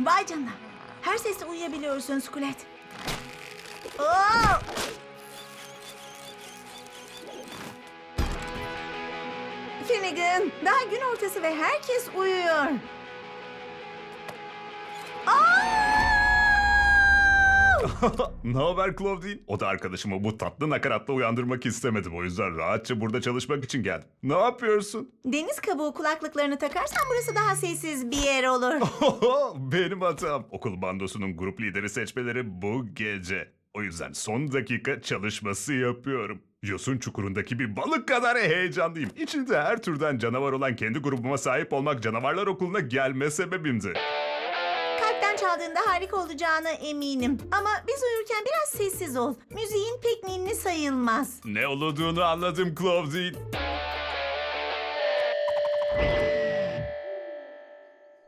Vay canına. Her sesle uyuyabiliyorsun Skulet. Oo! Finnegan, daha gün ortası ve herkes uyuyor. ne haber Claudine? O da arkadaşımı bu tatlı nakaratla uyandırmak istemedim. O yüzden rahatça burada çalışmak için geldim. Ne yapıyorsun? Deniz kabuğu kulaklıklarını takarsan burası daha sessiz bir yer olur. Benim hatam. Okul bandosunun grup lideri seçmeleri bu gece. O yüzden son dakika çalışması yapıyorum. Yosun çukurundaki bir balık kadar heyecanlıyım. İçinde her türden canavar olan kendi grubuma sahip olmak canavarlar okuluna gelme sebebimdi. Kalpten çaldığında harika olacağına eminim. Ama biz uyurken biraz sessiz ol. Müziğin pek ninni sayılmaz. Ne olduğunu anladım Claudine.